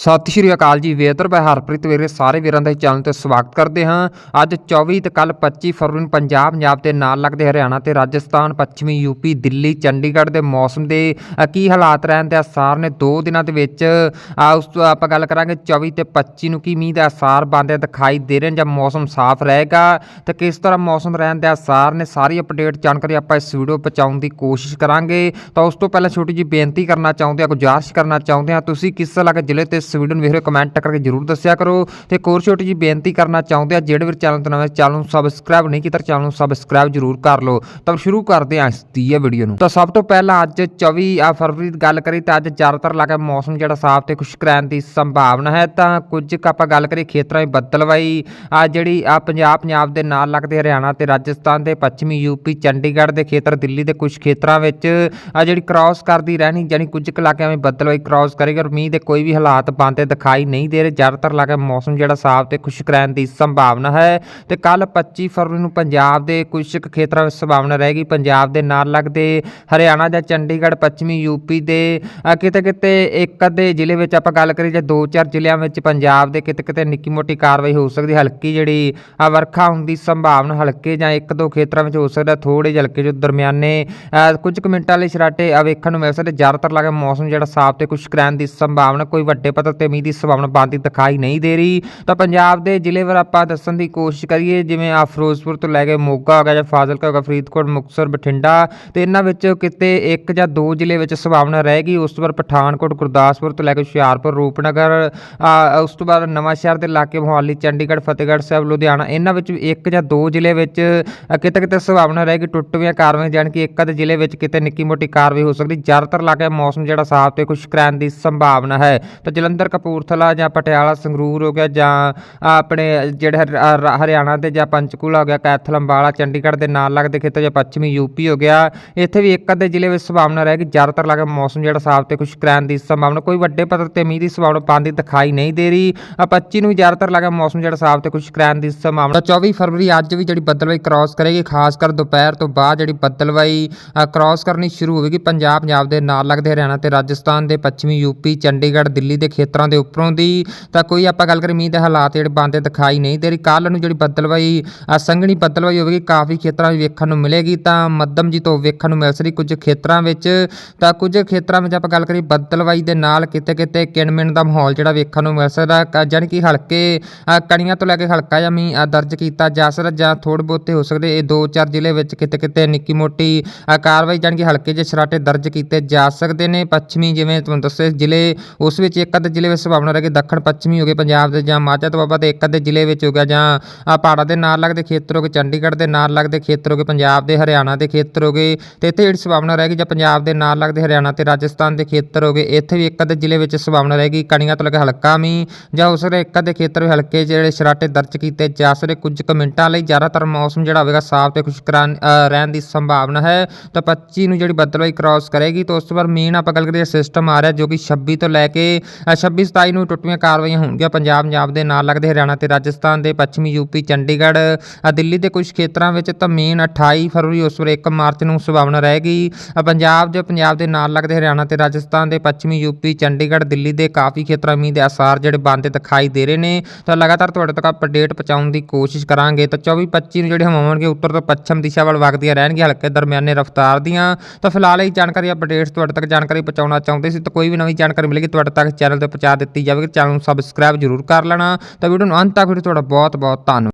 ਸਤਿ ਸ਼੍ਰੀ ਅਕਾਲ ਜੀ, ਵੇਦਰ ਮੈਂ ਹਰਪ੍ਰੀਤ ਵੀਰੇ, ਸਾਰੇ ਵੀਰਾਂ ਦਾ ਚੈਨਲ ਤੇ ਸਵਾਗਤ ਕਰਦੇ ਹਾਂ। ਅੱਜ 24 ਤੇ ਕੱਲ 25 ਫਰਵਰੀ ਨੂੰ ਪੰਜਾਬ ਪੰਜਾਬ ਦੇ ਨਾਲ ਲੱਗਦੇ ਹਰਿਆਣਾ ਤੇ ਰਾਜਸਥਾਨ, ਪੱਛਮੀ ਯੂਪੀ, ਦਿੱਲੀ, ਚੰਡੀਗੜ੍ਹ ਦੇ ਮੌਸਮ ਦੇ ਕੀ ਹਾਲਾਤ ਰਹਿਣ ਦੇ ਅਸਾਰ ਨੇ ਦੋ ਦਿਨਾਂ ਦੇ ਵਿੱਚ? ਉਸ ਤੋਂ ਆਪਾਂ ਗੱਲ ਕਰਾਂਗੇ 24 ਤੇ 25 ਨੂੰ ਕੀ ਮੀਂਹ ਦੇ ਅਸਾਰ ਬਣਦੇ ਦਿਖਾਈ ਦੇ ਰਹੇ ਨੇ ਜਾਂ ਮੌਸਮ ਸਾਫ਼ ਰਹੇਗਾ ਤੇ ਕਿਸ ਤਰ੍ਹਾਂ ਮੌਸਮ ਰਹਿਣ ਦੇ ਅਸਾਰ ਨੇ ਸਾਰੀ ਅਪਡੇਟ ਜਾਣਕਾਰੀ ਆਪਾਂ ਇਸ ਵੀਡੀਓ ਪਹੁੰਚਾਉਣ ਦੀ ਕੋਸ਼ਿਸ਼ ਕਰਾਂਗੇ। ਤਾਂ ਉਸ ਤੋਂ ਪਹਿਲਾਂ ਛੋਟੀ ਜੀ ਬੇਨਤੀ ਕਰਨਾ ਚਾਹੁੰਦੇ ਆ ਗੁਜ਼ਾਰਿਸ਼ ਕਰਨਾ ਚਾਹੁੰਦੇ ਆ ਤੁਸੀਂ ਕਿਸ ਇਲਾਕੇ ਜ਼ਿਲ੍ਹੇ ਤੇ ਇਸ ਵੀਡੀਓ ਨੂੰ ਵੇਖ ਰਹੇ ਹੋ ਕਮੈਂਟ ਕਰਕੇ ਜਰੂਰ ਦੱਸਿਆ ਕਰੋ। ਤੇ ਇੱਕ ਹੋਰ ਛੋਟੀ ਜੀ ਬੇਨਤੀ ਕਰਨਾ ਚਾਹੁੰਦੇ ਆ, ਜਿਹੜੇ ਵੀ ਚੈਨਲ ਤੋਂ ਨਵੇਂ ਚੈਨਲ ਨੂੰ ਸਬਸਕ੍ਰਾਈਬ ਨਹੀਂ ਕੀਤਾ, ਚੈਨਲ ਨੂੰ ਸਬਸਕ੍ਰਾਈਬ ਜਰੂਰ ਕਰ ਲਓ। ਤਾਂ ਸ਼ੁਰੂ ਕਰਦੇ ਹਾਂ ਇਸ ਦੀ ਇਹ ਵੀਡੀਓ ਨੂੰ। ਤਾਂ ਸਭ ਤੋਂ ਪਹਿਲਾਂ ਅੱਜ 24 ਆ ਫਰਵਰੀ ਦੀ ਗੱਲ ਕਰੀ ਤਾਂ ਅੱਜ ਜ਼ਿਆਦਾਤਰ ਇਲਾਕਾ ਮੌਸਮ ਜਿਹੜਾ ਸਾਫ਼ ਤੇ ਖੁਸ਼ਕ ਰਹਿਣ ਦੀ ਸੰਭਾਵਨਾ ਹੈ। ਤਾਂ ਕੁਝ ਕੁ ਆਪਾਂ ਗੱਲ ਕਰੀ ਖੇਤਰਾਂ ਵਿੱਚ ਬੱਦਲਵਾਈ, ਆ ਜਿਹੜੀ, ਆ ਪੰਜਾਬ ਪੰਜਾਬ ਦੇ ਨਾਲ ਲੱਗਦੇ ਹਰਿਆਣਾ ਤੇ ਰਾਜਸਥਾਨ ਦੇ, ਪੱਛਮੀ ਯੂਪੀ ਚੰਡੀਗੜ੍ਹ ਦੇ ਖੇਤਰ, ਦਿੱਲੀ ਦੇ ਕੁਝ ਖੇਤਰਾਂ ਵਿੱਚ, ਆ ਜਿਹੜੀ ਕ੍ਰਾਸ ਕਰਦੀ ਰਹਿਣੀ ਯਾਨੀ ਕੁਝ ਕੁ ਇਲਾਕਿਆਂ ਵਿੱਚ ਬੱਦਲਵਾਈ ਕ੍ਰਾਸ ਕਰੇਗਾ। ਔਰ ਮੀਂਹ ਦੇ ਕੋਈ ਵੀ ਹਾਲਾਤ ਬਣਦੇ ਦਿਖਾਈ ਨਹੀਂ ਦੇ ਰਹੇ। ਜ਼ਿਆਦਾਤਰ ਇਲਾਕੇ ਮੌਸਮ ਜਿਹੜਾ ਸਾਫ਼ ਤੇ ਖੁਸ਼ਕ ਰਹਿਣ ਦੀ ਸੰਭਾਵਨਾ ਹੈ ਤੇ ਕੱਲ 25 ਫਰਵਰੀ ਨੂੰ ਪੰਜਾਬ ਦੇ ਕੁਝ ਕੁ ਖੇਤਰਾਂ ਵਿੱਚ ਸੰਭਾਵਨਾ ਰਹੇਗੀ। ਪੰਜਾਬ ਦੇ ਨਾਲ ਲੱਗਦੇ ਹਰਿਆਣਾ ਜਾਂ ਚੰਡੀਗੜ੍ਹ, ਪੱਛਮੀ ਯੂਪੀ ਦੇ ਕਿਤੇ ਕਿਤੇ ਇੱਕ ਅੱਧੇ ਜ਼ਿਲ੍ਹੇ ਵਿੱਚ ਆਪਾਂ ਗੱਲ ਕਰੀਏ ਜਾਂ ਦੋ ਚਾਰ ਜ਼ਿਲ੍ਹਿਆਂ ਵਿੱਚ ਪੰਜਾਬ ਦੇ ਕਿਤੇ ਕਿਤੇ ਨਿੱਕੀ ਮੋਟੀ ਕਾਰਵਾਈ ਹੋ ਸਕਦੀ। ਹਲਕੀ ਜਿਹੜੀ ਵਰਖਾ ਹੋਣ ਦੀ ਸੰਭਾਵਨਾ ਹਲਕੇ ਜਾਂ ਇੱਕ ਦੋ ਖੇਤਰਾਂ ਵਿੱਚ ਹੋ ਸਕਦਾ। ਥੋੜੇ ਜਿਹੇ ਹਲਕੇ ਜੋ ਦਰਮਿਆਨੇ ਕੁਝ ਕੁ ਮਿੰਟਾਂ ਲਈ ਛਰਾਟੇ ਵੇਖਣ ਨੂੰ ਮਿਲ ਸਕਦੇ। ਜ਼ਿਆਦਾਤਰ ਲੱਗੇ ਮੌਸਮ ਜਿਹੜਾ ਸਾਫ਼ ਤੇ ਖੁਸ਼ਕ ਰਹਿਣ ਦੀ ਸੰਭਾਵਨਾ ਕੋਈ ਵੱਡੇ ਪੱਧਰ ਤੇ ਮੀਂਹ ਦੀ ਸੰਭਾਵਨਾ ਬਣਦੀ ਦਿਖਾਈ ਨਹੀਂ ਦੇ ਰਹੀ। ਤਾਂ ਪੰਜਾਬ ਦੇ ਜ਼ਿਲ੍ਹੇ ਵਰ ਆਪਾਂ ਦੱਸਣ ਦੀ ਕੋਸ਼ਿਸ਼ ਕਰੀਏ, ਜਿਵੇਂ ਆ ਫਿਰੋਜ਼ਪੁਰ ਤੋਂ ਲੈ ਕੇ ਮੋਗਾ ਹੋ ਗਿਆ ਜਾਂ ਫਾਜ਼ਿਲਕਾ ਹੋ ਗਿਆ, ਫਰੀਦਕੋਟ, ਮੁਕਤਸਰ, ਬਠਿੰਡਾ, ਤੇ ਇਹਨਾਂ ਵਿੱਚ ਕਿਤੇ ਇੱਕ ਜਾਂ ਦੋ ਜ਼ਿਲ੍ਹੇ ਵਿੱਚ ਸੰਭਾਵਨਾ ਰਹੇਗੀ ਉਸ ਤੋਂ ਬਾਅਦ ਪਠਾਨਕੋਟ, ਗੁਰਦਾਸਪੁਰ ਤੋਂ ਲੈ ਕੇ ਹੁਸ਼ਿਆਰਪੁਰ, ਰੂਪਨਗਰ ਉਸ ਤੋਂ ਬਾਅਦ ਨਵਾਂ ਸ਼ਹਿਰ ਦੇ ਇਲਾਕੇ ਮੋਹਾਲੀ, ਚੰਡੀਗੜ੍ਹ, ਫਤਿਹਗੜ੍ਹ ਸਾਹਿਬ, ਲੁਧਿਆਣਾ, ਇਹਨਾਂ ਵਿੱਚ ਵੀ ਇੱਕ ਜਾਂ ਦੋ ਜ਼ਿਲ੍ਹੇ ਵਿੱਚ ਕਿਤੇ ਕਿਤੇ ਸੰਭਾਵਨਾ ਰਹੇਗੀ ਟੁੱਟਵੀਆਂ ਕਾਰਵਾਈਆਂ ਜਾਣੀ ਕਿ ਇੱਕ ਅੱਧ ਜ਼ਿਲ੍ਹੇ ਵਿੱਚ ਕਿਤੇ ਨਿੱਕੀ ਮੋਟੀ ਕਾਰਵਾਈ ਹੋ ਸਕਦੀ। ਜ਼ਿਆਦਾਤਰ ਇਲਾਕੇ ਮੌਸਮ ਜਿਹੜਾ ਸਾਫ਼ ਤੇ ਖੁਸ਼ਕ ਰਹਿਣ ਦੀ ਸੰਭਾਵਨਾ ਹੈ। ਤਾਂ ਜਲੰਧਰ ਕਪੂਰਥਲਾ ਜਾਂ ਪਟਿਆਲਾ, ਸੰਗਰੂਰ ਹੋ ਗਿਆ ਜਾਂ ਆਪਣੇ ਜਿਹੜੇ ਹਰਿਆਣਾ ਦੇ ਜਾਂ ਪੰਚਕੂਲਾ ਹੋ ਗਿਆ, ਕੈਥਲ, ਅੰਬਾਲਾ, ਚੰਡੀਗੜ੍ਹ ਦੇ ਨਾਲ ਲੱਗਦੇ ਖੇਤਰ ਜਾਂ ਪੱਛਮੀ ਯੂਪੀ ਹੋ ਗਿਆ। ਇੱਥੇ ਵੀ ਇੱਕ ਅੱਧੇ ਜ਼ਿਲ੍ਹੇ ਵਿੱਚ ਸੰਭਾਵਨਾ ਰਹੇਗੀ ਜ਼ਿਆਦਾਤਰ ਇਲਾਕੇ ਮੌਸਮ ਜਿਹੜਾ ਸਾਫ਼ ਤੇ ਖੁਸ਼ਕ ਰਹਿਣ ਦੀ ਸੰਭਾਵਨਾ, ਕੋਈ ਵੱਡੇ ਪੱਧਰ ਤੇ ਮੀਂਹ ਦੀ ਸੰਭਾਵਨਾ ਪਾਉਂਦੀ ਦਿਖਾਈ ਨਹੀਂ ਦੇ ਰਹੀ। ਆ 25 ਨੂੰ ਵੀ ਜ਼ਿਆਦਾਤਰ ਇਲਾਕੇ ਮੌਸਮ ਜਿਹੜਾ ਸਾਫ਼ ਤੇ ਖੁਸ਼ਕ ਰਹਿਣ ਦੀ ਸੰਭਾਵਨਾ। 24 ਫਰਵਰੀ ਅੱਜ ਵੀ ਜਿਹੜੀ ਬੱਦਲਵਾਈ ਕ੍ਰਾਸ ਕਰੇਗੀ, ਖਾਸ ਕਰ ਦੁਪਹਿਰ ਤੋਂ ਬਾਅਦ ਜਿਹੜੀ ਬੱਦਲਵਾਈ ਕ੍ਰਾਸ ਕਰਨੀ ਸ਼ੁਰੂ ਹੋਵੇਗੀ। ਪੰਜਾਬ ਪੰਜਾਬ ਦੇ ਨਾਲ ਲੱਗਦੇ ਹਰਿਆਣਾ ਤੇ ਰਾਜਸਥਾਨ ਦੇ, ਪੱਛਮੀ ਯੂਪੀ ਚੰਡੀਗੜ੍ਹ, ਦਿੱਲੀ ਦੇ ਖੇਤਰ ਖੇਤਰਾਂ ਦੇ ਉੱਪਰੋਂ ਦੀ, ਤਾਂ ਕੋਈ ਆਪਾਂ ਗੱਲ ਕਰੀ ਮੀਂਹ ਦੇ ਹਾਲਾਤ ਜਿਹੜੇ ਬਣਦੇ ਦਿਖਾਈ ਨਹੀਂ ਦੇ ਰਹੀ। ਕੱਲ ਨੂੰ ਜਿਹੜੀ ਬੱਦਲਵਾਈ ਸੰਘਣੀ ਬੱਦਲਵਾਈ ਹੋਵੇਗੀ, ਕਾਫੀ ਖੇਤਰਾਂ ਵਿੱਚ ਵੇਖਣ ਨੂੰ ਮਿਲੇਗੀ। ਤਾਂ ਮੱਧਮ ਜੀ ਤੋਂ ਵੇਖਣ ਨੂੰ ਮਿਲ ਸਕਦੀ ਕੁਝ ਖੇਤਰਾਂ ਵਿੱਚ। ਤਾਂ ਕੁਝ ਖੇਤਰਾਂ ਵਿੱਚ ਆਪਾਂ ਗੱਲ ਕਰੀ ਬੱਦਲਵਾਈ ਦੇ ਨਾਲ ਕਿਤੇ ਕਿਤੇ ਕਿਣਮਿਣ ਦਾ ਮਾਹੌਲ ਜਿਹੜਾ ਵੇਖਣ ਨੂੰ ਮਿਲ ਸਕਦਾ। ਕ- ਜਾਣੀ ਕਿ ਹਲਕੇ ਕਣੀਆਂ ਤੋਂ ਲੈ ਕੇ ਹਲਕਾ ਜਾਂ ਮੀਂਹ ਦਰਜ ਕੀਤਾ ਜਾ ਸਕਦਾ ਜਾਂ ਥੋੜ੍ਹੇ ਬਹੁਤੇ ਹੋ ਸਕਦੇ। ਇਹ ਦੋ ਚਾਰ ਜ਼ਿਲ੍ਹੇ ਵਿੱਚ ਕਿਤੇ ਕਿਤੇ ਨਿੱਕੀ ਮੋਟੀ ਕਾਰਵਾਈ ਜਾਣੀ ਕਿ ਹਲਕੇ ਜਿਹੇ ਸਰਾਟੇ ਦਰਜ ਕੀਤੇ ਜਾ ਸਕਦੇ ਨੇ। ਪੱਛਮੀ ਜਿਵੇਂ ਤੁਹਾਨੂੰ ਦੱਸੇ ਜ਼ਿਲ੍ਹੇ, ਉਸ ਵਿੱਚ ਇੱਕ ਅੱਧੇ ਜ਼ਿਲ੍ਹੇ ਵਿੱਚ ਸੰਭਾਵਨਾ ਰਹੇਗੀ ਦੱਖਣ, ਪੱਛਮੀ ਹੋ ਗਏ। ਪੰਜਾਬ ਦੇ ਜਾਂ ਮਾਝਾ ਤੋਂ ਬਾਬਾ ਦੇ ਇੱਕ ਅੱਧੇ ਜ਼ਿਲ੍ਹੇ ਵਿੱਚ ਹੋ ਗਿਆ ਜਾਂ ਪਹਾੜਾਂ ਦੇ ਨਾਲ ਲੱਗਦੇ ਖੇਤਰ ਹੋ ਗਏ, ਚੰਡੀਗੜ੍ਹ ਦੇ ਨਾਲ ਲੱਗਦੇ ਖੇਤਰ ਹੋ ਗਏ, ਪੰਜਾਬ ਦੇ, ਹਰਿਆਣਾ ਦੇ ਖੇਤਰ ਹੋ ਗਏ। ਤੇ ਇੱਥੇ ਜਿਹੜੀ ਸੰਭਾਵਨਾ ਰਹੇਗੀ ਜਾਂ ਪੰਜਾਬ ਦੇ ਨਾਲ ਲੱਗਦੇ ਹਰਿਆਣਾ ਤੇ ਰਾਜਸਥਾਨ ਦੇ ਖੇਤਰ ਹੋ ਗਏ, ਇੱਥੇ ਵੀ ਇੱਕ ਅੱਧੇ ਜ਼ਿਲ੍ਹੇ ਵਿੱਚ ਸੰਭਾਵਨਾ ਰਹੇਗੀ ਕਣੀਆਂ ਤੋਂ ਲੈ ਕੇ ਹਲਕਾ ਮੀਂਹ ਜਾਂ ਉਸ ਦੇ ਇੱਕ ਅੱਧੇ ਖੇਤਰ ਵਿੱਚ ਹਲਕੇ ਜਿਹੜੇ ਸ਼ਰਾਟੇ ਦਰਜ ਕੀਤੇ ਜਾ ਸਕਦੇ, ਕੁਝ ਕੁ ਮਿੰਟਾਂ ਲਈ ਜ਼ਿਆਦਾਤਰ ਮੌਸਮ ਜਿਹੜਾ ਹੋਵੇਗਾ ਸਾਫ਼ ਤੇ ਖੁਸ਼ਕ ਰਹਿਣ- ਰਹਿਣ ਦੀ ਸੰਭਾਵਨਾ ਹੈ। ਤਾਂ 25 ਨੂੰ ਜਿਹੜੀ ਬੱਦਲਵਾਈ ਕ੍ਰਾਸ ਕਰੇਗੀ, ਤਾਂ ਉਸ ਤੋਂ ਬਾਅਦ ਮੇਨ ਆਪਾਂ ਗੱਲ ਕਰੀਏ ਸਿਸਟਮ ਆ ਰਿਹਾ ਜੋ ਕਿ 26 ਤੋਂ ਲੈ ਕੇ 26 27 ਨੂੰ ਟੁੱਟਵੀਆਂ ਕਾਰਵਾਈਆਂ ਹੋਣਗੀਆਂ। ਪੰਜਾਬ ਪੰਜਾਬ ਦੇ ਨਾਲ ਲੱਗਦੇ ਹਰਿਆਣਾ ਤੇ ਰਾਜਸਥਾਨ ਦੇ ਪੱਛਮੀ ਯੂਪੀ, ਚੰਡੀਗੜ੍ਹ ਦਿੱਲੀ ਦੇ ਕੁਝ ਖੇਤਰਾਂ ਵਿੱਚ ਤਾਂ ਮੇਨ 28 ਫਰਵਰੀ, ਉਸ ਵੇਲੇ 1 ਮਾਰਚ ਨੂੰ ਸੰਭਾਵਨਾ ਰਹੇਗੀ ਪੰਜਾਬ ਜੋ ਪੰਜਾਬ ਦੇ ਨਾਲ ਲੱਗਦੇ ਹਰਿਆਣਾ ਤੇ ਰਾਜਸਥਾਨ ਦੇ ਪੱਛਮੀ ਯੂਪੀ, ਚੰਡੀਗੜ੍ਹ, ਦਿੱਲੀ ਦੇ ਕਾਫੀ ਖੇਤਰਾਂ ਮੀਂਹ ਦੇ ਆਸਾਰ ਜਿਹੜੇ ਬੰਦ ਦਿਖਾਈ ਦੇ ਰਹੇ ਨੇ। ਤਾਂ ਲਗਾਤਾਰ ਤੁਹਾਡੇ ਤੱਕ ਅਪਡੇਟ ਪਹੁੰਚਾਉਣ ਦੀ ਕੋਸ਼ਿਸ਼ ਕਰਾਂਗੇ। ਤਾਂ 24 25 ਨੂੰ ਜਿਹੜੇ ਹਵਾਵਾਂ ਹੋਣਗੇ ਉੱਤਰ ਤੋਂ ਪੱਛਮ ਦਿਸ਼ਾ ਵੱਲ ਵਗਦੀਆਂ ਰਹਿਣਗੀਆਂ, ਹਲਕੇ ਦਰਮਿਆਨੇ ਰਫ਼ਤਾਰ ਦੀਆਂ। ਤਾਂ ਫਿਲਹਾਲ ਇਹ ਜਾਣਕਾਰੀ ਅਪਡੇਟਸ ਤੁਹਾਡੇ ਤੱਕ ਜਾਣਕਾਰੀ ਪਹੁੰਚਾਉਣਾ ਚਾਹੁੰਦੇ ਸੀ। ਤਾਂ ਕੋਈ ਵੀ ਨਵੀਂ ਜਾਣਕਾਰੀ ਮਿਲੇਗੀ, ਤੁਹਾਡੇ ਤੱਕ ਚੈਨਲ ਤੇ ਪਹੁੰਚਾ ਦਿੱਤੀ ਜਾਵੇਗੀ। ਚੈਨਲ ਨੂੰ ਸਬਸਕ੍ਰਾਈਬ ਜ਼ਰੂਰ ਕਰ ਲੈਣਾ। ਤਾਂ ਵੀਡੀਓ ਨੂੰ ਅੰਤ ਤੱਕ ਵੀਡੀਓ ਤੁਹਾਡਾ ਬਹੁਤ ਬਹੁਤ ਧੰਨਵਾਦ।